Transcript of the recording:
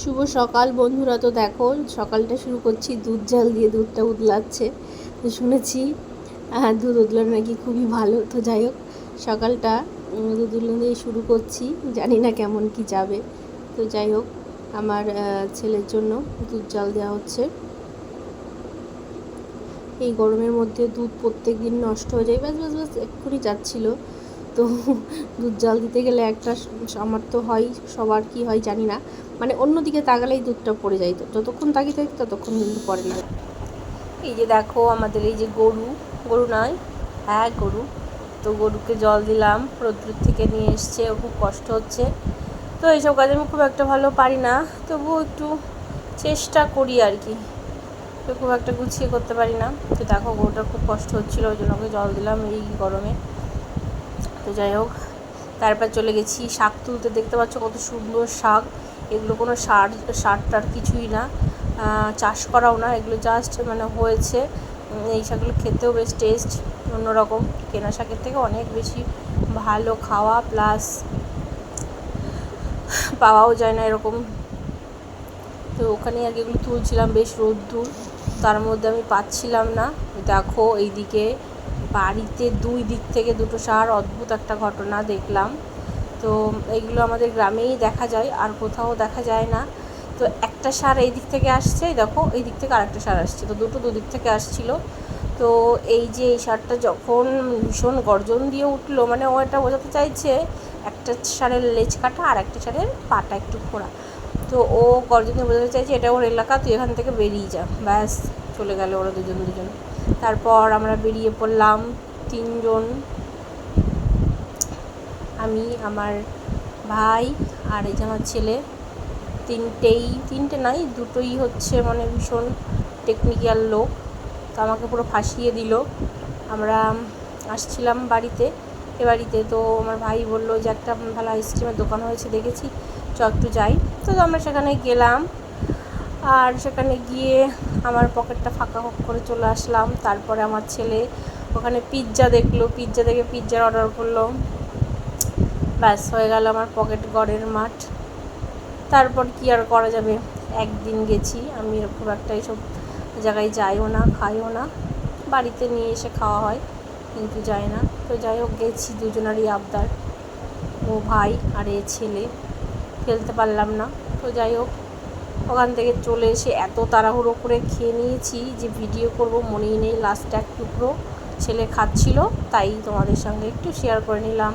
শুভ সকাল বন্ধুরা। তো দেখো, সকালটা শুরু করছি, দুধ জাল দিয়ে দুধটা উতলাচ্ছে। তো শুনেছি দুধ উতলানো নাকি খুবই ভালো। তো যাই হোক, সকালটা দুধ উতলানো দিয়ে শুরু করছি। জানি না কেমন কি যাবে। তো যাই হোক, আমার ছেলের জন্য দুধ জাল দেওয়া হচ্ছে। এই গরমের মধ্যে দুধ প্রত্যেক দিন নষ্ট হয়ে যায়। ব্যাস ব্যাস ব্যাস, এক্ষুনি যাচ্ছিল। তো দুধ জল দিতে গেলে একটা আমার তো হয়, সবার কি হয় জানি না। মানে অন্যদিকে তাকালেই দুধটা পড়ে যায় তো, যতক্ষণ তাকিয়ে থাকি ততক্ষণ কিন্তু পড়ে না। এই যে দেখো আমাদের এই যে গরু গরু নয় হ্যাঁ গরু। তো গরুকে জল দিলাম, রোদ্দুর থেকে নিয়ে এসছে ও খুব কষ্ট হচ্ছে। তো এইসব কাজ আমি খুব একটা ভালো পারি না, তবুও একটু চেষ্টা করি আর কি। তো খুব একটা গুছিয়ে করতে পারি না। তো দেখো গরুটার খুব কষ্ট হচ্ছিল, ওই জন্য ওকে জল দিলাম এই গরমে। তো যাই হোক, তারপর চলে গেছি। শাক তুলতে দেখতে পাচ্ছ কত সুন্দর শাক। এগুলো কোনো সার সার টার কিছুই না। চাষ করাও না, এগুলো জাস্ট মানে হয়েছে। এই শাকগুলো খেতেও বেশ টেস্ট অন্যরকম। কেনা শাকের থেকে অনেক বেশি ভালো খাওয়া প্লাস পাওয়াও যায় না এরকম। তো ওখানে আর এগুলো তুলছিলাম বেশ রোদ্দুর। তার মধ্যে আমি পাচ্ছিলাম না। দেখো, এইদিকে বাড়িতে দুই দিক থেকে দুটো সার অদ্ভুত একটা ঘটনা দেখলাম। তো এইগুলো আমাদের গ্রামেই দেখা যায়, আর কোথাও দেখা যায় না। তো একটা সার এই দিক থেকে আসছে দেখো, এই দিক থেকে আরেকটা সার আসছে। তো দুটো দুদিক থেকে আসছিল। তো এই যে এই সারটা যখন ভীষণ গর্জন দিয়ে উঠল মানে ও এটা বোঝাতে চাইছে, একটা সারের লেজ কাটা আর একটা সারের পাটা একটু খোঁড়া। তো ও গর্জন দিয়ে বোঝাতে চাইছে, এটা ওর এলাকা, তুই এখান থেকে বেরিয়ে যা। ব্যাস, চলে গেল ওরা দুজন দুজন। তারপর আমরা বেরিয়ে পড়লাম তিনজন। আমি, আমার ভাই আর এই যে আমার ছেলে। তিনটেই, তিনটে নাই, দুটোই হচ্ছে মানে ভীষণ টেকনিক্যাল লোক। তো আমাকে পুরো ফাঁসিয়ে দিল। আমরা আসছিলাম বাড়িতে, এ বাড়িতে। তো আমার ভাই বলল যে, একটা ভালো আইসক্রিমের দোকান হয়েছে, দেখেছি। চ একটু যাই। তো আমরা সেখানে গেলাম। আর সেখানে গিয়ে আমার পকেটটা ফাঁকা করে চলে আসলাম। তারপরে আমার ছেলে ওখানে পিৎজা দেখল পিৎজা দেখে পিৎজার অর্ডার করল। ব্যাস, হয়ে গেল আমার পকেট গড়ের মাঠ। তারপর কি আর করা যাবে? একদিন গেছি, আমি খুব একটা এইসব জায়গায় যাইও না, খাইও না। বাড়িতে নিয়ে এসে খাওয়া হয়, কিন্তু যাই না। তো যাই হোক, গেছি দুজনারই আবদার। ও ভাই আর এ ছেলে, ফেলতে পারলাম না। তো যাই হোক ওখান থেকে চলে এসে এত তাড়াহুড়ো করে খেয়ে নিয়েছি যে ভিডিও করব, মনেই নেই লাস্ট এক টুকরো ছেলে খাচ্ছিল, তাই তোমাদের সঙ্গে একটু শেয়ার করে নিলাম।